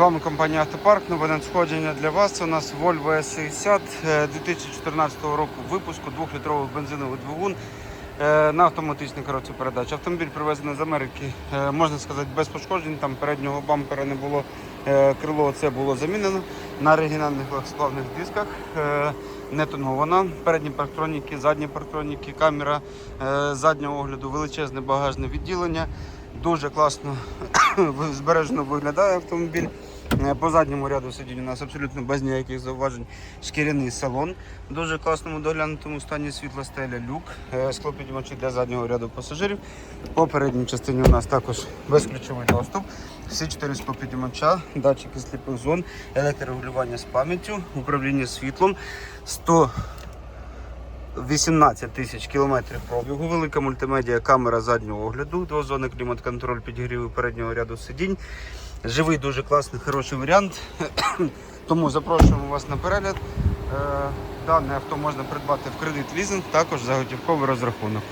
Вами компанія Автопарк. Нове надходження для вас. У нас Volvo S60 е, 2014 року випуску, 2-літровий бензиновий двигун е, на автоматичній коробці передач. Автомобіль привезений з Америки, е, можна сказати, без пошкоджень. Там переднього бампера не було. Е, Крило це було замінено на оригінальних легкосплавних дисках. Е, Не тонована. Передні парктроніки, задні парктроніки, камера е, заднього огляду, величезне багажне відділення. Дуже класно збережено виглядає автомобіль. Е, По задньому ряду сидінь у нас абсолютно без ніяких зауважень. Шкіряний салон в дуже класному доглянутому стані світла стеля, люк, Скло склопідіймачі для заднього ряду пасажирів. По передній частині у нас також безключовий доступ. Всі чотири склопідіймача, датчики сліпих зон, електрорегулювання з пам'яттю, управління світлом. 100 18 тисяч кілометрів пробігу, велика мультимедіа камера заднього огляду, двозонний клімат-контроль підігріву переднього ряду сидінь. Живий, дуже класний, хороший варіант. Тому запрошуємо вас на перегляд. Е, Дане авто можна придбати в кредит лізинг, також за готівковий розрахунок.